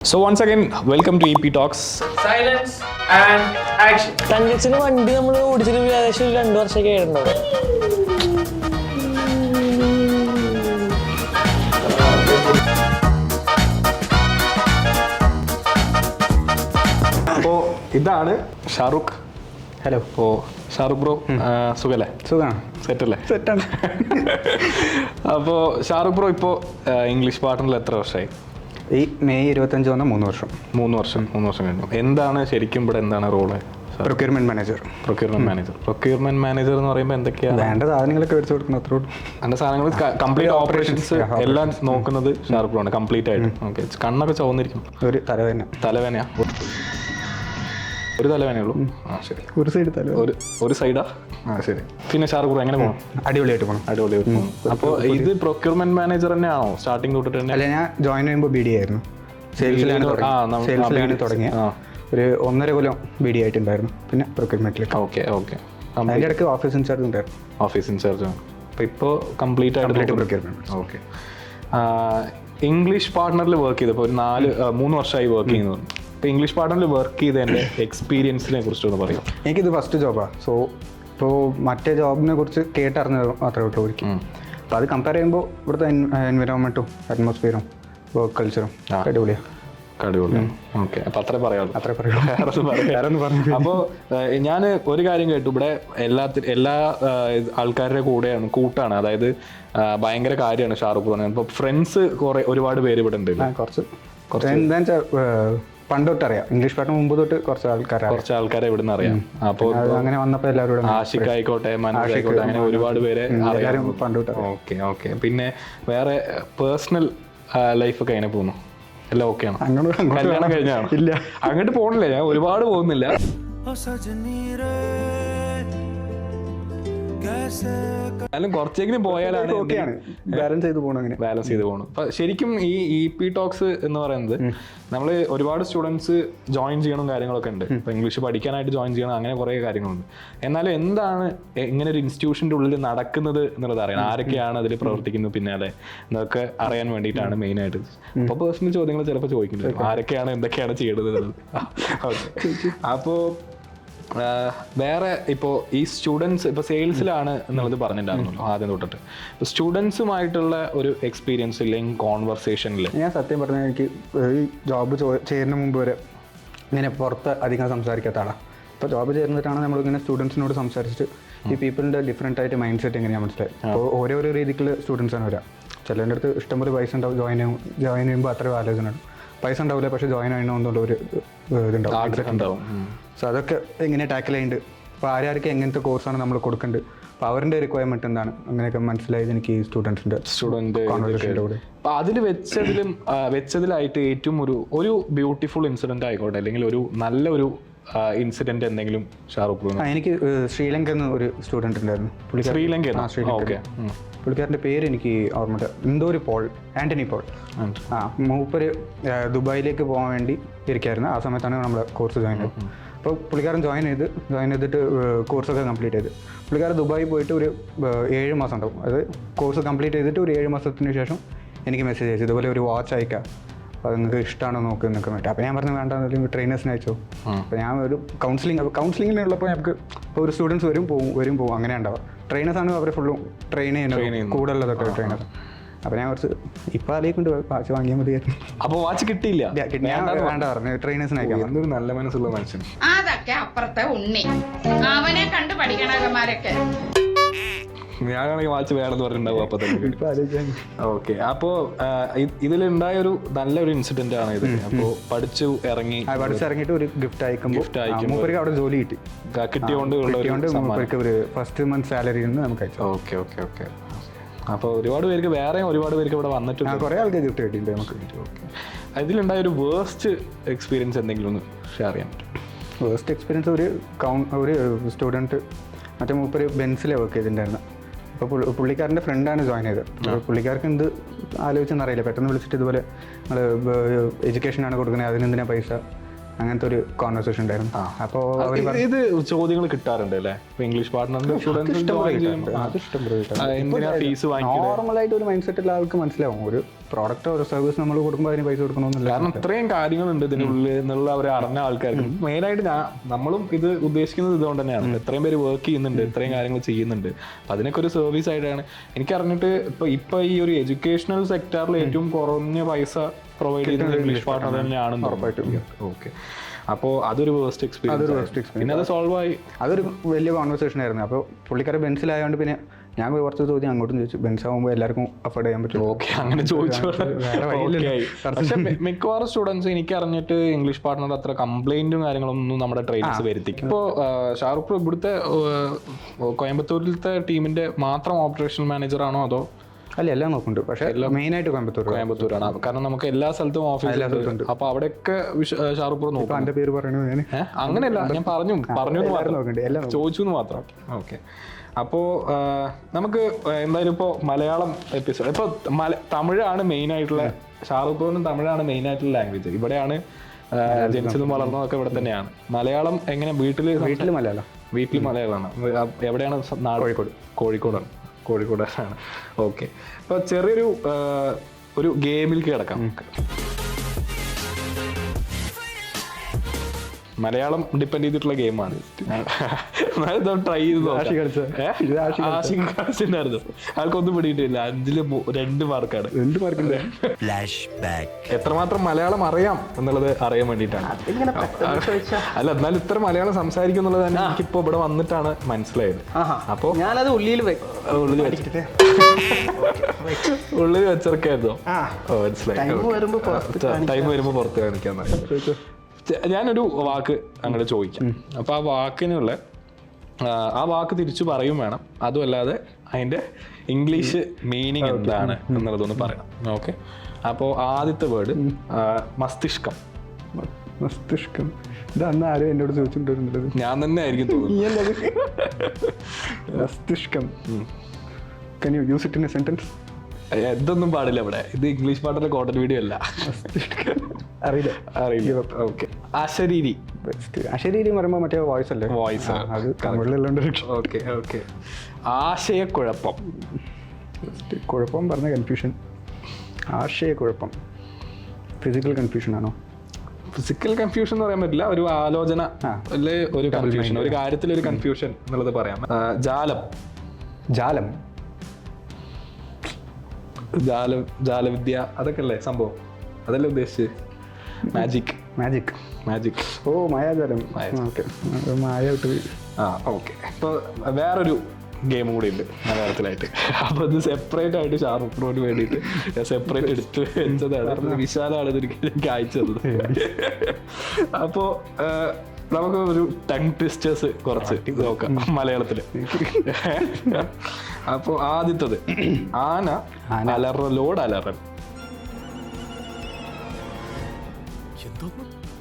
So again welcome to E P talks silence and action തങ്കച്ചിന് വണ്ടി നമ്മൾ ഓടിച്ചിട്ട് ഏകദേശം ഒരു രണ്ടു വർഷമൊക്കെ ആയിട്ടുണ്ടാവും. അപ്പോ ഇതാണ് Shahrukh. Hello oh Shahrukh bro സുഖല്ലേ? സുഖമാണ് സെറ്റല്ലേ? സെറ്റാണ്. അപ്പോൾ ഷാറുഖ് ബ്രോ ഇപ്പോൾ ഇംഗ്ലീഷ് പാർട്ണറിൽ എത്ര വർഷമായി? ഈ മെയ് ഇരുപത്തഞ്ച് വന്ന മൂന്ന് വർഷം. മൂന്ന് വർഷം മൂന്ന് വർഷം കഴിഞ്ഞു. എന്താണ് ശരിക്കും ഇവിടെ എന്താണ് role procurement manager procurement manager procurement manager എന്ന് പറയുമ്പോൾ എന്തൊക്കെയാണ് വേണ്ട സാധനങ്ങളൊക്കെ മേടിച്ചു കൊടുക്കുന്നത് അത്രേ ഉള്ളൂ. അതിന്റെ സാധനങ്ങൾ കംപ്ലീറ്റ് ഓപ്പറേഷൻസ് എല്ലാം നോക്കുന്നത് ഷാർപ്പ് ആണ്. കംപ്ലീറ്റ് ആയിട്ട്. ഓക്കെ കണ്ണൊക്കെ ചുവന്നിരിക്കും. ഒരു തലവേന തലവേനയാ ഒരു തലവേനേ ഉള്ളൂ ആ ശരി. ഒരു സൈഡ് തല ഒരു ഒരു സൈഡാ ആ? ശരി. പിന്നെ ബ്രോ എങ്ങനെ പോകണം അടിപൊളിയായിട്ട് പോകണം അടിപൊളിയായിട്ട് അടിപൊളി അപ്പോൾ ഇത് പ്രൊക്യൂർമെന്റ് മാനേജർ തന്നെയാണോ? സ്റ്റാർട്ടിങ് തൊട്ടിട്ട് തന്നെ? അല്ല ഞാൻ ജോയിൻ ചെയ്യുമ്പോൾ ബി ഡി ആയിരുന്നു. സെയിൽസിലാണ് സെയിൽസിലാണ് ആ, ഒരു ഒന്നര കൊല്ലം ബി ഡി ആയിട്ടുണ്ടായിരുന്നു. പിന്നെ പ്രൊക്യൂർമെന്റിലേക്ക് ഓക്കെ ഓക്കെ അതിന്റെ ഇടയ്ക്ക് ഓഫീസ് ഇൻചാർജ് ഉണ്ടായിരുന്നു. ഓഫീസ് ഇൻചാർജ് അപ്പോൾ ഇപ്പോൾ കംപ്ലീറ്റ് ആയിട്ട് പ്രൊക്യൂർമെന്റ് ഓക്കെ ഇംഗ്ലീഷ് പാർട്ട്ണറിൽ വർക്ക് ചെയ്തപ്പോൾ ഒരു നാല് മൂന്ന് വർഷമായി വർക്ക് ചെയ്യുന്നത് ഇപ്പോൾ ഇംഗ്ലീഷ് പാഠത്തിൽ വർക്ക് ചെയ്തതിന്റെ എക്സ്പീരിയൻസിനെ കുറിച്ചൊന്ന് പറയാം. എനിക്കിത് ഫസ്റ്റ് ജോബാണ് സോ ഇപ്പോൾ മറ്റേ ജോബിനെ കുറിച്ച് കേട്ടറിഞ്ഞത് മാത്രമേ ഉള്ളൂ എനിക്ക് അപ്പോൾ അത് കമ്പയർ ചെയ്യുമ്പോൾ ഇവിടുത്തെ എൻവിറോൺമെന്റും അറ്റ്മോസ്ഫിയറും വർക്ക് കൾച്ചറും അടിപൊളിയാണ് ഓക്കെ അത്രേ പറയാം അത്രേ പറഞ്ഞു അപ്പോൾ ഞാൻ ഒരു കാര്യം കേട്ടു. ഇവിടെ എല്ലാ എല്ലാ ആൾക്കാരുടെ കൂടെയാണ് കൂട്ടാണ്. അതായത് ഭയങ്കര കാര്യമാണ് ഷാറുഖ് ഖാൻ ഇപ്പോൾ ഫ്രണ്ട്സ് കുറെ ഒരുപാട് പേര് ഇവിടെ ഉണ്ട് കുറച്ച്. കുറച്ച് എന്താ വെച്ചാൽ പണ്ട് തൊട്ട് അറിയാം ഇംഗ്ലീഷ് പാട്ടിന് മുമ്പ് തൊട്ട് കുറച്ച് ആൾക്കാരെ കുറച്ച് ആൾക്കാരെ ഇവിടെ നിന്ന് അറിയാം അപ്പോൾ അങ്ങനെ വന്നപ്പോൾ എല്ലാവരും ആഷിഖ് ആയിക്കോട്ടെ മനോജ് ആയിക്കോട്ടെ അങ്ങനെ ഒരുപാട് പേരെ അറിയാം. പണ്ട് തൊട്ട് ഓക്കെ ഓക്കെ. പിന്നെ വേറെ പേഴ്സണൽ ലൈഫ് ഒക്കെ എങ്ങനെ പോകുന്നു? എല്ലാം ഓക്കെയാണ് കല്യാണം കഴിഞ്ഞാണ്? ഇല്ല. അങ്ങോട്ട് പോകണില്ല ഞാൻ ഒരുപാട് പോകുന്നില്ല. എന്നാലും കുറച്ചെങ്കിലും പോയാലാണ് ബാലൻസ് ചെയ്ത് പോകണം അങ്ങനെ. ബാലൻസ് ചെയ്ത് പോകണം. ശരിക്കും ഈ ഇ പി ടോക്സ് എന്ന് പറയുന്നത് നമ്മൾ ഒരുപാട് സ്റ്റുഡൻസ് ജോയിൻ ചെയ്യണം കാര്യങ്ങളൊക്കെ ഉണ്ട്. ഇപ്പൊ ഇംഗ്ലീഷ് പഠിക്കാനായിട്ട് ജോയിൻ ചെയ്യണം അങ്ങനെ കുറെ കാര്യങ്ങളുണ്ട്. എന്നാലും എന്താണ് ഇങ്ങനെ ഒരു ഇൻസ്റ്റിറ്റ്യൂഷന്റെ ഉള്ളിൽ നടക്കുന്നത് എന്നുള്ളത് അറിയണം. ആരൊക്കെയാണ് അതിൽ പ്രവർത്തിക്കുന്നത് പിന്നാലെ എന്നൊക്കെ അറിയാൻ വേണ്ടിയിട്ടാണ് മെയിൻ ആയിട്ട്. അപ്പൊ പേഴ്സണൽ ചോദ്യങ്ങൾ ചിലപ്പോൾ ചോദിക്കുന്നുണ്ട്. ആരൊക്കെയാണ് എന്തൊക്കെയാണ് ചെയ്യേണ്ടത് അപ്പോ വേറെ ഇപ്പോൾ ഈ സ്റ്റുഡൻസ് ഇപ്പോൾ സെയിൽസിലാണ് എന്നുള്ളത് പറഞ്ഞിട്ടുണ്ടായിരുന്നല്ലോ ആദ്യം തൊട്ടിട്ട്. ഇപ്പോൾ സ്റ്റുഡൻസുമായിട്ടുള്ള ഒരു എക്സ്പീരിയൻസ് ഇല്ലെങ്കിൽ കോൺവെർസേഷനിൽ ഞാൻ സത്യം പറഞ്ഞാൽ എനിക്ക് ഈ ജോബ് ചേരുന്ന മുമ്പ് വരെ ഇങ്ങനെ പുറത്ത് അധികം സംസാരിക്കാത്ത ആളാണ് ഇപ്പോൾ ജോബ് ചേർന്നിട്ടാണ് നമ്മളിങ്ങനെ സ്റ്റുഡൻസിനോട് സംസാരിച്ചിട്ട് ഈ പീപ്പിളിന്റെ ഡിഫറെന്റ് ആയിട്ട് മൈൻഡ് സെറ്റ് എങ്ങനെയാണ് മനസ്സിലായി അപ്പോൾ ഓരോരോ രീതിക്കുള്ള സ്റ്റുഡൻസാണ് വരാം. ചിലരുടെ അടുത്ത് ഇഷ്ടംപോലെ പൈസ ഉണ്ടാവും ജോയിൻ ചെയ്യും ജോയിൻ ചെയ്യുമ്പോൾ അത്രയും ആലോചന ഉണ്ട്. പൈസ ഉണ്ടാവില്ല പക്ഷെ ജോയിൻ ചെയ്യണമെന്നുള്ള ഒരു ഇതുണ്ടാവും. ആഗ്രഹം ഉണ്ടാവും. സോ അതൊക്കെ എങ്ങനെ ടാക്കിൾ ചെയ്യുന്നുണ്ട് അപ്പോൾ ആരാർക്ക് എങ്ങനത്തെ കോഴ്സാണ് നമ്മൾ കൊടുക്കേണ്ടത് അപ്പോൾ അവരുടെ റിക്വയർമെന്റ് എന്താണ്? അങ്ങനെയൊക്കെ മനസ്സിലായത് എനിക്ക് സ്റ്റുഡൻസിന്റെ സ്റ്റുഡൻസിന്റെ സ്റ്റുഡന്റ് കോൺവെർസേഷന്റെ കൂടെ. അപ്പൊ അതിൽ വെച്ചതിലും വെച്ചതിലായിട്ട് ഏറ്റവും ഒരു ഒരു ബ്യൂട്ടിഫുൾ ഇൻസിഡന്റ് ആയിക്കോട്ടെ അല്ലെങ്കിൽ ഒരു നല്ല ഒരു ഇൻസിഡന്റ് എന്തെങ്കിലും ഷാറുഖ് ആ എനിക്ക് ശ്രീലങ്ക എന്ന ഒരു സ്റ്റുഡന്റ് ഉണ്ടായിരുന്നു. പുള്ളിക്കാരൻ ശ്രീലങ്ക ആ ശ്രീലങ്ക. ഓക്കെ പുള്ളിക്കാരന്റെ പേര് എനിക്ക് ഓർമ്മയില്ല. എന്തോ ഒരു പോൾ ആന്റണി പോൾ. ആ മൂപ്പര് ദുബായിലേക്ക് പോകാൻ വേണ്ടി ഇരിക്കായിരുന്നു. ആ സമയത്താണ് നമ്മുടെ കോഴ്സ് ജോയിൻ ചെയ്തത്. അപ്പോൾ പുള്ളിക്കാരൻ ജോയിൻ ചെയ്ത് ജോയിൻ ചെയ്തിട്ട് കോഴ്സൊക്കെ കംപ്ലീറ്റ് ചെയ്ത്. പുള്ളിക്കാരൻ ദുബായി പോയിട്ട് ഒരു ഏഴ് മാസം ഉണ്ടാവും. അത് കോഴ്സ് കംപ്ലീറ്റ് ചെയ്തിട്ട് ഒരു ഏഴ് മാസത്തിന് ശേഷം എനിക്ക് മെസ്സേജ് അയച്ചു. ഇതുപോലെ ഒരു വാച്ച് അയക്കാം. അപ്പോൾ നിങ്ങൾക്ക് ഇഷ്ടമാണോ നോക്ക് എന്നൊക്കെ വേണ്ടി അപ്പോൾ ഞാൻ പറഞ്ഞു വേണ്ട ട്രെയിനേഴ്സിനെ അയച്ചോ. അപ്പോൾ ഞാൻ ഒരു കൗൺസിലിംഗ് അപ്പോൾ കൗൺസിലിങ്ങിനുള്ളപ്പോൾ നമുക്ക് ഇപ്പോൾ ഒരു സ്റ്റുഡൻസ് വരും പോകും വരും പോകും അങ്ങനെ ഉണ്ടാവുക. ട്രെയിനേഴ്സ് ആണ് അവർ ഫുള്ളും ട്രെയിൻ ചെയ്യുന്നത്. കൂടെ ഉള്ളതൊക്കെ ട്രെയിനേഴ്സ് അപ്പോൾ ഞാൻ കുറച്ച് ഇപ്പോൾ ആലോചിക്കൊണ്ട് വാച്ച് വാങ്ങിയാൽ മതിയായിരുന്നു അപ്പൊ വാച്ച് കിട്ടിയില്ല? ഞാൻ വേണ്ട പറഞ്ഞു. ട്രെയിനേഴ്സിനെ അയക്കാം. എന്തൊരു നല്ല മനസ്സുള്ള മനുഷ്യൻ. അതൊക്കെ അപ്പുറത്തെ ഉണ്ണി. അവനെ കണ്ടു പഠിക്കണകന്മാരൊക്കെ ഞാനാണെങ്കിൽ വാച്ച് വേണമെന്ന് പറഞ്ഞിട്ടുണ്ടാവും അപ്പൊ തന്നെ. ഓക്കെ അപ്പോ ഇതിലുണ്ടായ ഒരു നല്ലൊരു ഇൻസിഡന്റ് ആണ് ഇത്. അപ്പോ പഠിച്ചു ഇറങ്ങി പഠിച്ചു ഇറങ്ങിട്ട് ഒരു ഗിഫ്റ്റ് അയക്കുമ്പോൾ ഗിഫ്റ്റ് അയക്കുമ്പോൾ. അവിടെ ജോലി കിട്ടി. ക- കിട്ടിയോണ്ട് ഒരു ഫസ്റ്റ് മന്ത് നിന്ന് നമുക്ക് അയച്ചു. Okay okay okay. അപ്പോൾ ഒരുപാട് പേർക്ക് വേറെയും ഒരുപാട് പേർക്ക് ഇവിടെ വന്നിട്ടുണ്ട്. കുറെ കുറേ ആൾക്ക് ഗിഫ്റ്റ് കിട്ടിയിട്ടുണ്ട് നമുക്ക്. ഓക്കെ ഇതിലുണ്ടായ ഒരു വേസ്റ്റ് എക്സ്പീരിയൻസ് എന്തെങ്കിലും ഒന്ന് ഷെയർ ചെയ്യാൻ പറ്റും ഫസ്റ്റ് എക്സ്പീരിയൻസ് ഒരു കൗൺ ഒരു സ്റ്റുഡന്റ് മറ്റേ മൂപ്പര് ബെൻസിലെ വർക്ക് ചെയ്തിട്ടുണ്ടായിരുന്നു. അപ്പോൾ പുള്ളി പുള്ളിക്കാരന്റെ ഫ്രണ്ടാണ് ജോയിൻ ചെയ്തത്. പുള്ളിക്കാർക്ക് എന്ത് ആലോചിച്ചെന്നറിയില്ല പെട്ടെന്ന് വിളിച്ചിട്ട് ഇതുപോലെ നിങ്ങൾ എഡ്യൂക്കേഷനാണ് കൊടുക്കുന്നത് അതിനെന്തിനാ പൈസ? അങ്ങനത്തെ ഒരു കോൺവെർസേഷൻ ഉണ്ടായിരുന്നു. അപ്പോൾ ഇത് ചോദ്യങ്ങൾ കിട്ടാറുണ്ട് അല്ലേ? ഇംഗ്ലീഷ് പാർട്ട്ണറിന്റെ നോർമലായിട്ട് ഒരു മൈൻഡ് സെറ്റ് ആൾക്ക് മനസ്സിലാവും. ഒരു പ്രോഡക്റ്റ് ഒരു സർവീസ് നമ്മൾ കൊടുക്കുമ്പോൾ അതിന് പൈസ കൊടുക്കണമെന്നില്ല. കാരണം ഇത്രയും കാര്യങ്ങളുണ്ട് ഇതിനുള്ളിൽ എന്നുള്ള അവർ അറിഞ്ഞ ആൾക്കാർക്ക്. മെയിനായിട്ട് ഞാൻ നമ്മളും ഇത് ഉദ്ദേശിക്കുന്നത് ഇതുകൊണ്ട് തന്നെയാണ്. ഇത്രയും പേര് വർക്ക് ചെയ്യുന്നുണ്ട് ഇത്രയും കാര്യങ്ങൾ ചെയ്യുന്നുണ്ട്. അപ്പൊ അതിനൊക്കെ ഒരു സർവീസ് ആയിട്ടാണ്. എനിക്ക് അറിഞ്ഞിട്ട് ഇപ്പൊ ഇപ്പൊ ഈ ഒരു എഡ്യൂക്കേഷണൽ സെക്ടറിൽ ഏറ്റവും കുറഞ്ഞ പൈസ പ്രൊവൈഡ് ചെയ്യുന്നത് ഇംഗ്ലീഷ് പാർട്ണർ തന്നെയാണ് ഓക്കെ അപ്പോൾ അതൊരു വേസ്റ്റ് എക്സ്പീരിയൻസ് പിന്നെ അത് സോൾവ് ആയി. അതൊരു വലിയ കോൺവെർസേഷൻ ആയിരുന്നു. അപ്പോൾ പുള്ളിക്കാരെ ബെൻസിലായതുകൊണ്ട് പിന്നെ ഞാൻ കുറച്ച് ചോദ്യം അങ്ങോട്ടും ചോദിച്ചു. ബെൻസ് ആകുമ്പോൾ എല്ലാവർക്കും അഫോർഡ് ചെയ്യാൻ പറ്റും ഓക്കെ അങ്ങനെ ചോദിച്ചു. പക്ഷെ മിക്കവാറും സ്റ്റുഡൻസ് എനിക്ക് അറിഞ്ഞിട്ട് ഇംഗ്ലീഷ് പാർട്ണർ അത്ര കംപ്ലൈന്റും കാര്യങ്ങളൊന്നും നമ്മുടെ ട്രെയിനേഴ്സ് വരുത്തിക്കും ഇപ്പോൾ ഷാറുഖ് ഇവിടുത്തെ കോയമ്പത്തൂരിലത്തെ ടീമിന്റെ മാത്രം ഓപ്പറേഷൻ മാനേജർ ആണോ അതോ അല്ല എല്ലാം നോക്കുന്നുണ്ട്. പക്ഷേ മെയിനായിട്ട് കോയമ്പത്തൂർ കോയമ്പത്തൂരാണ്. കാരണം നമുക്ക് എല്ലാ സ്ഥലത്തും ഓഫീസ് അപ്പൊ അവിടെയൊക്കെ ഷാറുപ്പൂർ നോക്കും എന്റെ പേര് പറയണത് ഞാൻ? അങ്ങനെയല്ല. ഞാൻ പറഞ്ഞു. പറഞ്ഞു മാത്രം. ചോദിച്ചു എന്ന് മാത്രം. ഓക്കെ. അപ്പോൾ നമുക്ക് എന്തായാലും ഇപ്പോൾ മലയാളം എപ്പിസോഡ് ഇപ്പോൾ മല തമിഴാണ് മെയിൻ ആയിട്ടുള്ള ഷാറുപ്പൂറിനും തമിഴാണ് മെയിൻ ആയിട്ടുള്ള ലാംഗ്വേജ് ഇവിടെയാണ് ജനിച്ചതും ജനിച്ചതും വളർന്നതൊക്കെ ഇവിടെ തന്നെയാണ്. മലയാളം എങ്ങനെ വീട്ടിൽ വീട്ടിൽ മലയാളം. വീട്ടിൽ മലയാളമാണ്. എവിടെയാണ് കോഴിക്കോട്. കോഴിക്കോടാണ്. കോഴിക്കോടാണ് ഓക്കെ. അപ്പോൾ ചെറിയൊരു ഒരു ഗെയിമിലേക്ക് കിടക്കാം. നമുക്ക് മലയാളം ഡിപ്പെൻഡ് ചെയ്തിട്ടുള്ള ഗെയിമാണ് ട്രൈ ചെയ്ത് ആഷി കളിച്ചോ? ആഷി കളിച്ചിട്ടുണ്ടായിരുന്നു. ആൾക്കൊന്നും പിടിയിട്ടില്ല. അഞ്ചിൽ രണ്ട് മാർക്കാണ് രണ്ട് മാർക്കിന്റെ എത്രമാത്രം മലയാളം അറിയാം എന്നുള്ളത് അറിയാൻ വേണ്ടിയിട്ടാണ്. അല്ല എന്നാലും ഇത്ര മലയാളം സംസാരിക്കും എന്നുള്ളത് തന്നെ എനിക്കിപ്പോ ഇവിടെ വന്നിട്ടാണ് മനസ്സിലായത്. അപ്പോ ഞാനത് ഉള്ളിൽ ഉള്ളിൽ ഉള്ളിൽ വെച്ചിറക്കായിരുന്നു മനസ്സിലായി. ടൈം വരുമ്പോ പുറത്ത് കാണിക്കാൻ ഞാനൊരു വാക്ക് അങ്ങോട്ട് ചോദിക്കാം. അപ്പോൾ ആ വാക്കിനുള്ള ആ, വാക്ക് തിരിച്ചു പറയും വേണം. അതുമല്ലാതെ അതിന്റെ ഇംഗ്ലീഷ് മീനിങ് എന്താണ് എന്നുള്ളതൊന്ന് പറയണം ഓക്കെ? അപ്പോൾ ആദ്യത്തെ വേർഡ് മസ്തിഷ്കം. മസ്തിഷ്കം. ഇത് അന്ന് ആരും എന്നോട് ചോദിച്ചിട്ടുണ്ടായിരുന്നത് ഞാൻ തന്നെ ആയിരിക്കും തോന്നുന്നത്. മസ്തിഷ്കം. Can you use it in a sentence ഇതൊന്നും പാടില്ല ഇവിടെ. ഇത് ഇംഗ്ലീഷ് പാട്ടിലെ കോട്ടൺ വീഡിയോ അല്ല. അറിയില്ല. അറിയില്ല. ഓക്കെ അശരീരി ബെസ്റ്റ് അശരീരി പറയുമ്പോൾ മറ്റേ വോയിസ് അല്ലേ? വോയിസ് അത് തമിഴിലുള്ളതുകൊണ്ട് ഓക്കെ ഓക്കെ ആശയക്കുഴപ്പം. കുഴപ്പം പറഞ്ഞ കൺഫ്യൂഷൻ ആശയക്കുഴപ്പം. ഫിസിക്കൽ കൺഫ്യൂഷൻ ആണോ? ഫിസിക്കൽ കൺഫ്യൂഷൻ എന്ന് പറയാൻ പറ്റില്ല. ഒരു ആലോചന അല്ലേ? ഒരു കൺഫ്യൂഷൻ ഒരു കാര്യത്തിൽ ഒരു കൺഫ്യൂഷൻ എന്നുള്ളത് പറയാം. ജാലം. ജാലം. ജാല ജാലവിദ്യ. അതൊക്കെ അല്ലേ സംഭവം? അതല്ലേ ഉദ്ദേശിച്ച് മാജിക് മാജിക് മാജിക് ഓ മായാജാലം. ഓക്കെ. മായ വിട്ടു ആ ഓക്കെ. ഇപ്പോൾ വേറൊരു ഗെയിമും കൂടി ഉണ്ട് മലയാളത്തിലായിട്ട്. അപ്പോൾ ഇത് സെപ്പറേറ്റ് ആയിട്ട് ഷാറുഖ് പ്രോന് വേണ്ടിയിട്ട് സെപ്പറേറ്റ് എടുത്ത് വെച്ചതാണ്. വിശാലാണ് ഇതെനിക്ക് എനിക്ക് അയച്ചത് അപ്പോൾ നമുക്ക് ഒരു ടങ് ട്വിസ്റ്റേഴ്സ് കുറച്ച് നോക്കാം മലയാളത്തിൽ അപ്പോൾ ആദ്യത്തത് ആന അലറലോട് അലറൽ.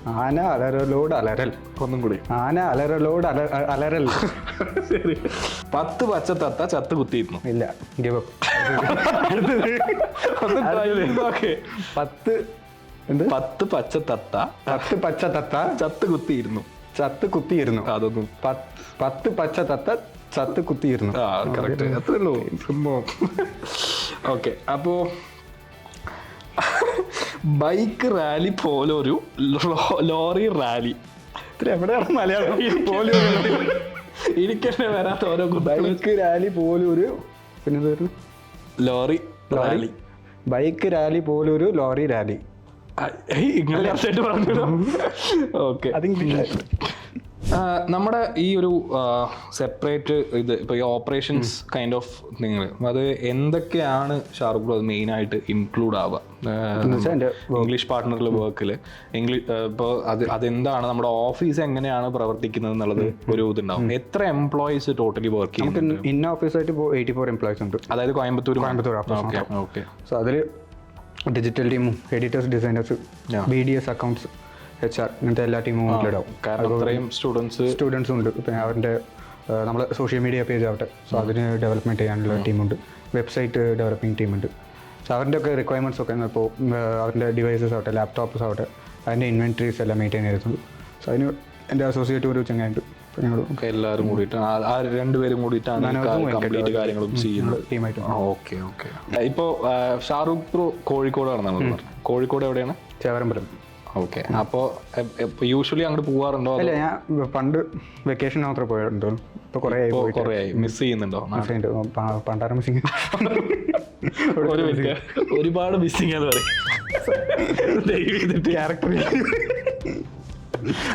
ആന അലരലോട് അലരൽ. ഒന്നും കൂടി. ആന അലരലോട് അല അലരൽ. ശരി. പത്ത് പച്ചത്തത്ത ചത്ത് കുത്തിയിരുന്നു. ഇല്ല. ഗിവ്. പത്ത് എന്ത്? പത്ത് പച്ചത്തത്ത പത്ത് പച്ച തത്ത ചത്ത് കുത്തിയിരുന്നു. ചത്ത് കുത്തിയിരുന്നു. അതൊന്നും. പത്ത് പത്ത് പച്ച തത്ത ചത്ത് കുത്തിയിരുന്നു. ആ കറക്റ്റ് സംഭവം. ഓക്കെ. അപ്പോ ബൈക്ക് റാലി പോലെ ഒരു ലോറി റാലി. ഇത്ര എവിടെയാണ് മലയാളം? എനിക്കെന്നെ വരാത്ത ഓരോ ബൈക്ക് റാലി പോലെ ഒരു പിന്നെ ലോറി റാലി. ബൈക്ക് റാലി പോലെ ഒരു ലോറി റാലി. ഇങ്ങനെ കറക്റ്റായിട്ട് പറഞ്ഞു ഓക്കെ. അത് ഇംഗ്ലീഷ് നമ്മുടെ ഈ ഒരു സെപ്പറേറ്റ് ഇത് ഇപ്പൊ ഈ ഓപ്പറേഷൻസ് കൈൻഡ് ഓഫ് നിങ്ങൾ അത് എന്തൊക്കെയാണ് ഷാറുഖ് ബ്രോ മെയിൻ ആയിട്ട് ഇൻക്ലൂഡ് ആവുക? ഇംഗ്ലീഷ് പാർട്ട്ണറിൽ വർക്കിൽ ഇംഗ്ലീഷ് ഇപ്പോൾ അത് അതെന്താണ്? നമ്മുടെ ഓഫീസ് എങ്ങനെയാണ് പ്രവർത്തിക്കുന്നത് എന്നുള്ളത് ഒരു ഇതുണ്ടാവും. എത്ര എംപ്ലോയീസ് ടോട്ടലി വർക്ക് ചെയ്യും ഇന്ന ഓഫീസായിട്ട് ഇപ്പോൾ എയ്റ്റി ഫോർ എംപ്ലോയീസ് ഉണ്ട്. അതായത് Coimbatore Coimbatore okay okay so അതിൽ ഡിജിറ്റൽ ടീമും editors designers. B D S accounts H R ഇങ്ങനത്തെ എല്ലാ ടീമും ഇടാവും കാരണം അത്രയും സ്റ്റുഡൻസ് സ്റ്റുഡൻസും ഉണ്ട്. പിന്നെ അവരുടെ നമ്മൾ സോഷ്യൽ മീഡിയ പേജ് ആവട്ടെ. സോ അതിന് ഡെവലപ്മെന്റ് ചെയ്യാനുള്ള ടീമുണ്ട് വെബ്സൈറ്റ് ഡെവലപ്പിംഗ് ടീമുണ്ട് സോ അവരുടെ ഒക്കെ റിക്വയർമെന്റ്സ് ഒക്കെ ഇപ്പോൾ അവരുടെ ഡിവൈസസ് ആവട്ടെ ലാപ്ടോപ്പ്സ് ആവട്ടെ അതിന്റെ ഇൻവെൻട്രീസ് എല്ലാം മെയിന്റെയിൻ ചെയ്തിട്ടുണ്ട്. സോ അതിന് എന്റെ അസോസിയേറ്റ് ഒരു ചങ്ങായിട്ട് എല്ലാവരും കൂടിയിട്ടാണ് ആ- ആ രണ്ടുപേരും കൂടിയിട്ടാണ് മനോജും കംപ്ലീറ്റ് കാര്യങ്ങളും ചെയ്യുന്നത്. ടീമായിട്ട് ഓക്കെ ഓക്കെ. ഇപ്പോ ഷാറൂഖ് പ്രോ കോഴിക്കോട് നമ്മൾ പറഞ്ഞത്. കോഴിക്കോട് എവിടെയാണ്? ചേവരമ്പലം. ഓക്കെ അപ്പോൾ യൂഷ്വലി അങ്ങോട്ട് പോവാറുണ്ടോ അല്ല ഞാൻ പണ്ട് വെക്കേഷൻ മാത്രമേ പോയിട്ടുള്ളൂ. ഇപ്പോൾ കുറേ ആയി ഇപ്പോ കുറേ ആയി. മിസ് ചെയ്യുന്നുണ്ടോ? പണ്ടാരം മിസ്സിങ് ഒരു ഒരുപാട് മിസ്സിങ് എന്ന് പറയും. ക്യാരക്ടർ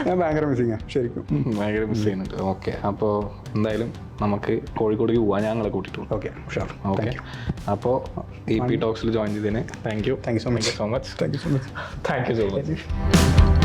ഞാൻ ഭയങ്കര മിസ്സിങ്ങാണ് ശരിക്കും. ഭയങ്കര മിസ് ചെയ്യുന്നുണ്ട്. ഓക്കെ അപ്പോൾ എന്തായാലും നമുക്ക് കോഴിക്കോടേക്ക് പോവാൻ ഞങ്ങളെ കൂട്ടിയിട്ട് പോകും ഓക്കെ ഷുവർ ഓക്കെ അപ്പോൾ ഇ പി ടോക്സിൽ ജോയിൻ ചെയ്തതിന് thank you thank you so much so much thank you so much thank you so much